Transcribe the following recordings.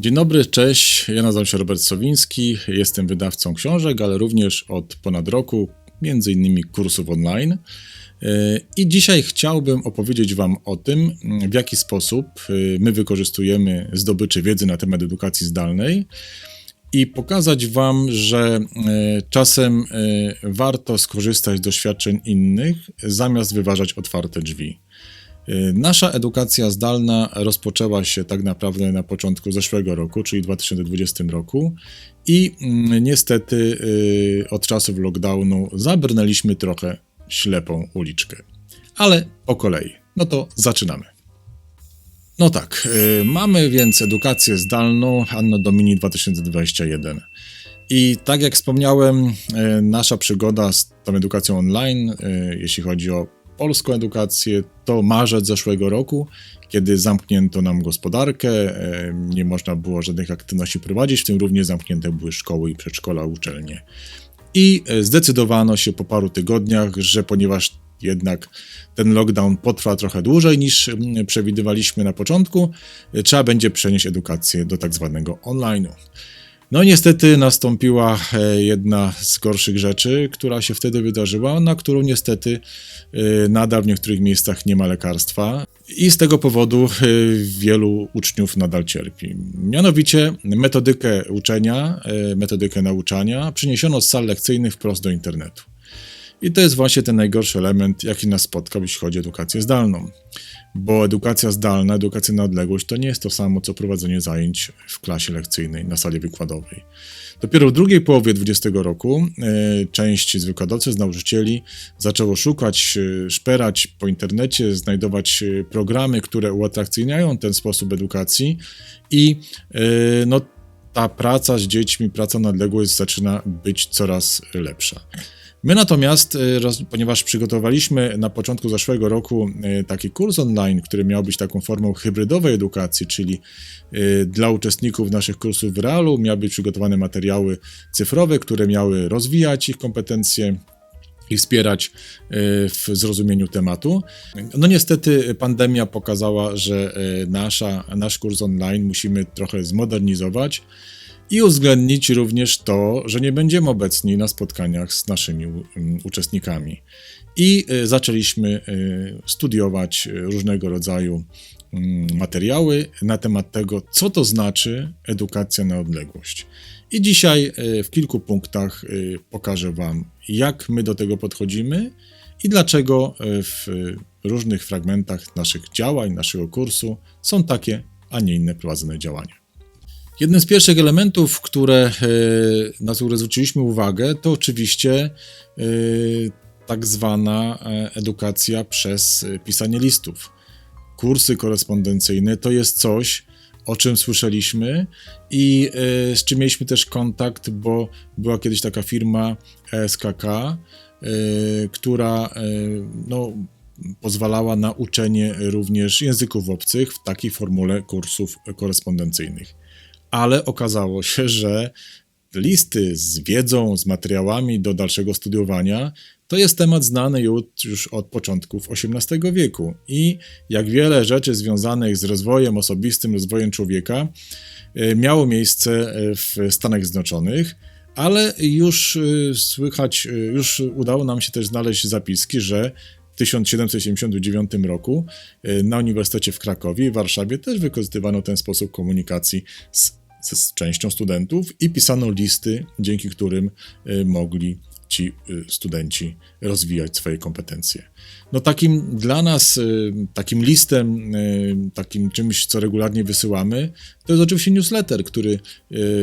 Dzień dobry, cześć. Ja nazywam się Robert Sowiński, jestem wydawcą książek, ale również od ponad roku, między innymi kursów online. E, I dzisiaj chciałbym opowiedzieć Wam o tym, w jaki sposób e, my wykorzystujemy zdobycze wiedzy na temat edukacji zdalnej i pokazać Wam, że e, czasem warto skorzystać z doświadczeń innych, zamiast wyważać otwarte drzwi. Y, nasza edukacja zdalna rozpoczęła się tak naprawdę na początku zeszłego roku, czyli 2020 roku, i mm, niestety y, od czasów lockdownu zabrnęliśmy trochę ślepą uliczkę. Ale po kolei. No to zaczynamy. No tak, y, mamy więc edukację zdalną Anno Domini 2021. I tak jak wspomniałem, nasza przygoda z tą edukacją online, jeśli chodzi o polską edukację, to marzec zeszłego roku, kiedy zamknięto nam gospodarkę, nie można było żadnych aktywności prowadzić, w tym również zamknięte były szkoły i przedszkola, uczelnie. I e, zdecydowano się po paru tygodniach, że ponieważ jednak ten lockdown potrwa trochę dłużej niż przewidywaliśmy na początku, e, trzeba będzie przenieść edukację do tak zwanego online'u. No niestety nastąpiła e, jedna z gorszych rzeczy, która się wtedy wydarzyła, na którą niestety e, nadal w niektórych miejscach nie ma lekarstwa i z tego powodu e, wielu uczniów nadal cierpi. Mianowicie metodykę uczenia, metodykę nauczania przeniesiono z sal lekcyjnych wprost do internetu. I to jest właśnie ten najgorszy element, jaki nas spotkał, jeśli chodzi o edukację zdalną bo edukacja zdalna, edukacja na odległość to nie jest to samo, co prowadzenie zajęć w klasie lekcyjnej, na sali wykładowej. Dopiero w drugiej połowie XX roku e, część z wykładowców, z nauczycieli zaczęło szukać, e, szperać po internecie, znajdować e, programy, które uatrakcyjniają ten sposób edukacji i no, ta praca z dziećmi, praca na odległość zaczyna być coraz lepsza. My natomiast, y, ponieważ przygotowaliśmy na początku zeszłego roku y, taki kurs online, który miał być taką formą hybrydowej edukacji, czyli y, dla uczestników naszych kursów w realu miały być przygotowane materiały cyfrowe, które miały rozwijać ich kompetencje, i wspierać w zrozumieniu tematu. No niestety pandemia pokazała, że nasza, nasz kurs online musimy trochę zmodernizować i uwzględnić również to, że nie będziemy obecni na spotkaniach z naszymi mm, uczestnikami. I y, zaczęliśmy y, studiować różnego rodzaju mm, materiały na temat tego, co to znaczy edukacja na odległość. I dzisiaj y, w kilku punktach pokażę Wam, jak my do tego podchodzimy i dlaczego w różnych fragmentach naszych działań, naszego kursu są takie, a nie inne prowadzone działania. Jednym z pierwszych elementów, które, e, na które zwróciliśmy uwagę, to oczywiście e, tak zwana e, edukacja przez pisanie listów. Kursy korespondencyjne to jest coś, o czym słyszeliśmy i z czym mieliśmy też kontakt, bo była kiedyś taka firma SKK, która no, pozwalała na uczenie również języków obcych w takiej formule kursów korespondencyjnych ale okazało się, że listy z wiedzą, z materiałami do dalszego studiowania to jest temat znany już od początków XVIII wieku. I jak wiele rzeczy związanych z rozwojem osobistym, rozwojem człowieka e, miało miejsce e, w Stanach Zjednoczonych, ale już e, słychać, już udało nam się też znaleźć zapiski, że w 1779 roku na Uniwersytecie w Krakowie i Warszawie też wykorzystywano ten sposób komunikacji z z częścią studentów i pisano listy, dzięki którym y, mogli ci y, studenci rozwijać swoje kompetencje. No takim dla nas, y, takim listem, y, takim czymś, co regularnie wysyłamy, to jest oczywiście newsletter, który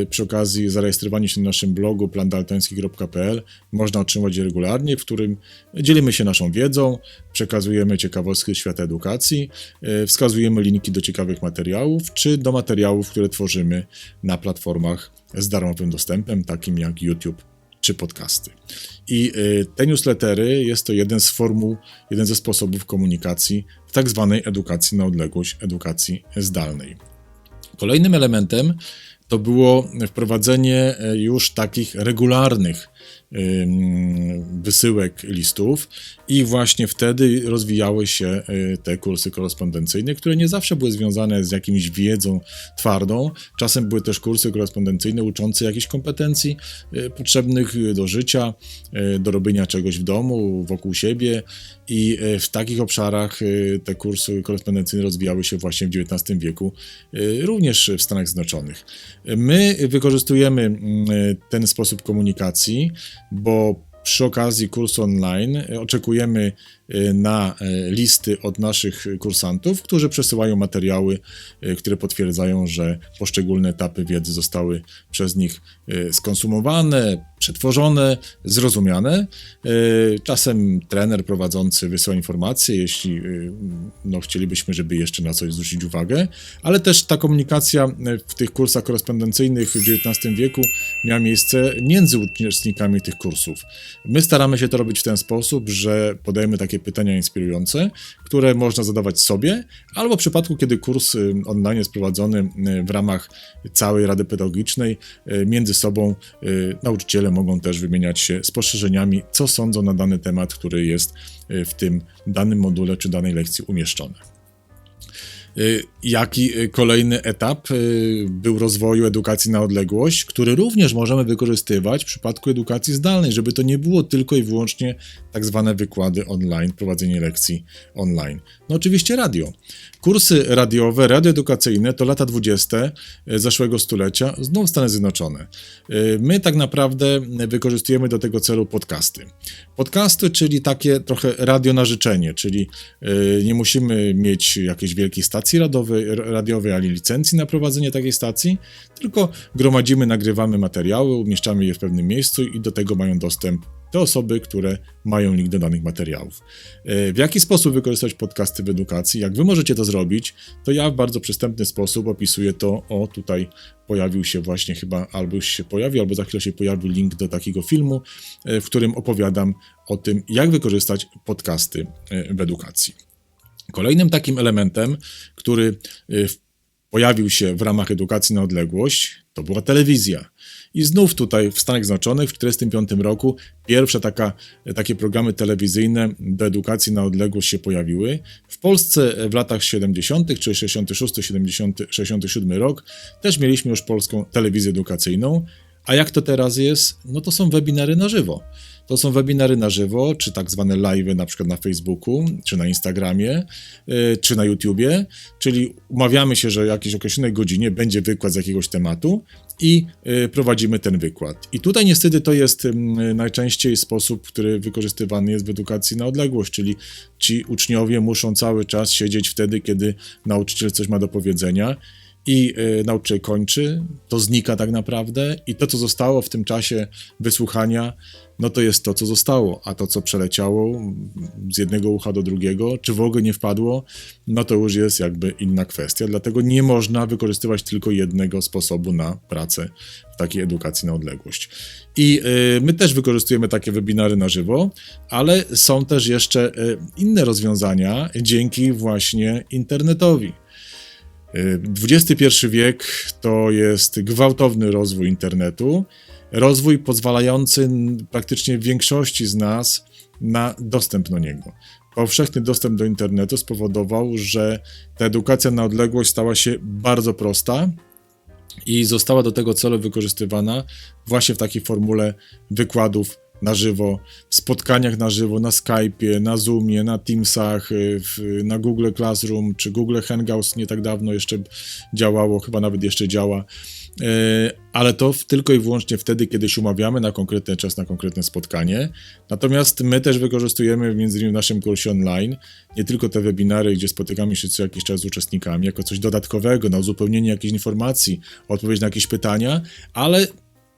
przy okazji zarejestrowania się na naszym blogu plandaltoński.pl można otrzymać regularnie, w którym dzielimy się naszą wiedzą, przekazujemy ciekawostki świata edukacji, wskazujemy linki do ciekawych materiałów, czy do materiałów, które tworzymy na platformach z darmowym dostępem, takim jak YouTube czy podcasty. I y, te newslettery jest to jeden z formuł, jeden ze sposobów komunikacji w tak zwanej edukacji na odległość, edukacji zdalnej. Kolejnym elementem to było wprowadzenie e, już takich regularnych wysyłek listów i właśnie wtedy rozwijały się te kursy korespondencyjne, które nie zawsze były związane z jakimś wiedzą twardą. Czasem były też kursy korespondencyjne uczące jakichś kompetencji potrzebnych do życia, do robienia czegoś w domu, wokół siebie i w takich obszarach te kursy korespondencyjne rozwijały się właśnie w XIX wieku, również w Stanach Zjednoczonych. My wykorzystujemy mm, ten sposób komunikacji, bo przy okazji kursu online oczekujemy e, na e, listy od naszych kursantów, którzy przesyłają materiały, które potwierdzają, że poszczególne etapy wiedzy zostały przez nich skonsumowane, przetworzone, zrozumiane. Czasem trener prowadzący wysyła informacje, jeśli no, chcielibyśmy, żeby jeszcze na coś zwrócić uwagę, ale też ta komunikacja w tych kursach korespondencyjnych w XIX wieku miała miejsce między uczestnikami tych kursów. My staramy się to robić w ten sposób, że podajemy takie pytania inspirujące, które można zadawać sobie, albo w przypadku, kiedy kurs y, online jest prowadzony y, w ramach całej Rady Pedagogicznej, y, między sobą nauczyciele mogą też wymieniać się spostrzeżeniami, co sądzą na dany temat, który jest w tym danym module czy danej lekcji umieszczony. Y, jaki y, kolejny etap y, był rozwoju edukacji na odległość, który również możemy wykorzystywać w przypadku edukacji zdalnej, żeby to nie było tylko i wyłącznie tak zwane wykłady online, prowadzenie lekcji online. No oczywiście radio. Kursy radiowe, radioedukacyjne to lata 20. zeszłego stulecia, znów Stany Zjednoczone. My tak naprawdę wykorzystujemy do tego celu podcasty. Podcasty, czyli takie trochę radio na życzenie, czyli nie musimy mieć jakiejś wielkiej stacji, stacji radiowej, radiowej ani licencji na prowadzenie takiej stacji, tylko gromadzimy, nagrywamy materiały, umieszczamy je w pewnym miejscu i do tego mają dostęp te osoby, które mają link do danych materiałów. E, w jaki sposób wykorzystać podcasty w edukacji? Jak wy możecie to zrobić, to ja w bardzo przystępny sposób opisuję to. O, tutaj pojawił się właśnie chyba, albo już się pojawił, albo za chwilę się pojawi link do takiego filmu, e, w którym opowiadam o tym, jak wykorzystać podcasty e, w edukacji. Kolejnym takim elementem, który y, pojawił się w ramach edukacji na odległość, to była telewizja. I znów tutaj w Stanach Zjednoczonych w 1945 roku pierwsze taka, takie programy telewizyjne do edukacji na odległość się pojawiły. W Polsce w latach 70., czyli 66, 70, 67 rok, też mieliśmy już polską telewizję edukacyjną. A jak to teraz jest? No to są webinary na żywo. To są webinary na żywo, czy tak zwane live na przykład na Facebooku, czy na Instagramie, y, czy na YouTubie, czyli umawiamy się, że o jakiejś określonej godzinie będzie wykład z jakiegoś tematu i y, prowadzimy ten wykład. I tutaj niestety to jest najczęściej sposób, który wykorzystywany jest w edukacji na odległość, czyli ci uczniowie muszą cały czas siedzieć wtedy, kiedy nauczyciel coś ma do powiedzenia i y, nauczyciel kończy, to znika tak naprawdę i to, co zostało w tym czasie wysłuchania, no to jest to, co zostało, a to, co przeleciało z jednego ucha do drugiego, czy w ogóle nie wpadło, no to już jest jakby inna kwestia. Dlatego nie można wykorzystywać tylko jednego sposobu na pracę w takiej edukacji na odległość. I y, my też wykorzystujemy takie webinary na żywo, ale są też jeszcze y, inne rozwiązania dzięki właśnie internetowi. XXI wiek to jest gwałtowny rozwój internetu, rozwój pozwalający praktycznie większości z nas na dostęp do niego. Powszechny dostęp do internetu spowodował, że ta edukacja na odległość stała się bardzo prosta i została do tego celu wykorzystywana właśnie w takiej formule wykładów na żywo, w spotkaniach na żywo, na Skype'ie, na Zoomie, na Teamsach, y, w, na Google Classroom czy Google Hangouts nie tak dawno jeszcze działało, chyba nawet jeszcze działa. Y, ale to tylko i wyłącznie wtedy, kiedy się umawiamy na konkretny czas, na konkretne spotkanie. Natomiast my też wykorzystujemy między innymi w naszym kursie online nie tylko te webinary, gdzie spotykamy się co jakiś czas z uczestnikami, jako coś dodatkowego, na uzupełnienie jakichś informacji, odpowiedź na jakieś pytania, ale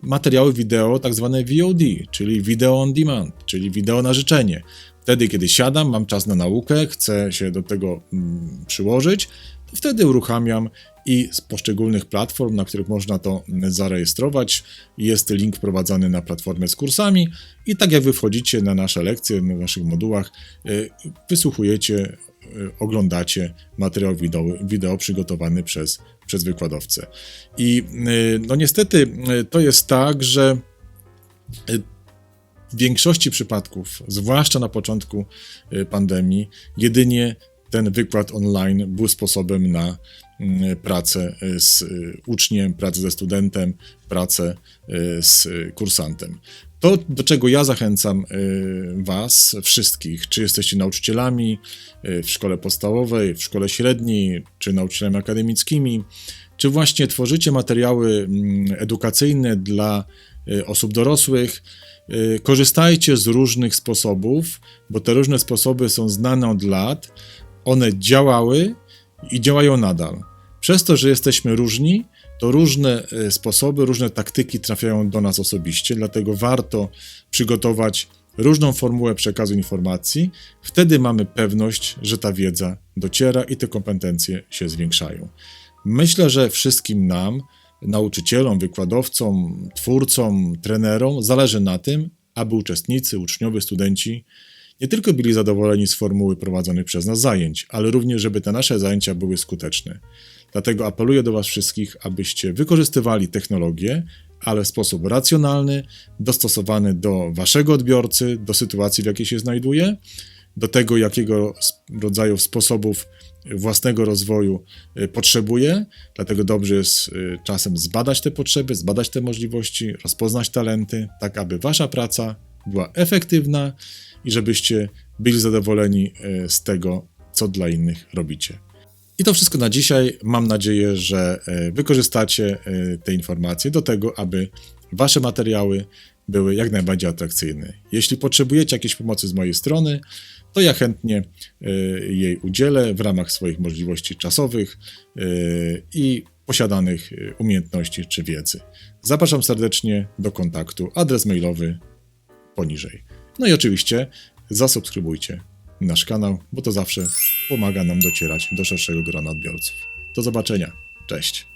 materiały wideo, tak zwane VOD, czyli video on demand, czyli wideo na życzenie. Wtedy, kiedy siadam, mam czas na naukę, chcę się do tego mm, przyłożyć, to wtedy uruchamiam i z poszczególnych platform, na których można to zarejestrować, jest link wprowadzany na platformę z kursami i tak jak wy wchodzicie na nasze lekcje, na naszych modułach, y, wysłuchujecie Y, oglądacie materiał wideo, wideo przygotowany przez, przez wykładowcę. I y, no niestety y, to jest tak, że w większości przypadków, zwłaszcza na początku y, pandemii, jedynie ten wykład online był sposobem na pracę y, z y, uczniem, pracę ze studentem, pracę y, z y, kursantem. To, do czego ja zachęcam y, Was, wszystkich, czy jesteście nauczycielami y, w szkole podstawowej, w szkole średniej, czy nauczycielami akademickimi, czy właśnie tworzycie materiały mm, edukacyjne dla y, osób dorosłych, korzystajcie z różnych sposobów, bo te różne sposoby są znane od lat, one działały i działają nadal. Przez to, że jesteśmy różni, to różne e, sposoby, różne taktyki trafiają do nas osobiście, dlatego warto przygotować różną formułę przekazu informacji. Wtedy mamy pewność, że ta wiedza dociera i te kompetencje się zwiększają. Myślę, że wszystkim nam, nauczycielom, wykładowcom, twórcom, trenerom, zależy na tym, aby uczestnicy, uczniowie, studenci nie tylko byli zadowoleni z formuły prowadzonych przez nas zajęć, ale również, żeby te nasze zajęcia były skuteczne. Dlatego apeluję do Was wszystkich, abyście wykorzystywali technologię, ale w sposób racjonalny, dostosowany do Waszego odbiorcy, do sytuacji, w jakiej się znajduje, do tego, jakiego rodzaju sposobów własnego rozwoju y, potrzebuje. Dlatego dobrze jest y, czasem zbadać te potrzeby, zbadać te możliwości, rozpoznać talenty, tak aby Wasza praca była efektywna i żebyście byli zadowoleni y, z tego, co dla innych robicie. I to wszystko na dzisiaj. Mam nadzieję, że e, wykorzystacie e, te informacje do tego, aby Wasze materiały były jak najbardziej atrakcyjne. Jeśli potrzebujecie jakiejś pomocy z mojej strony, to ja chętnie e, jej udzielę w ramach swoich możliwości czasowych i posiadanych umiejętności czy wiedzy. Zapraszam serdecznie do kontaktu. Adres mailowy poniżej. No i oczywiście zasubskrybujcie nasz kanał, bo to zawsze pomaga nam docierać do szerszego grona odbiorców. Do zobaczenia. Cześć.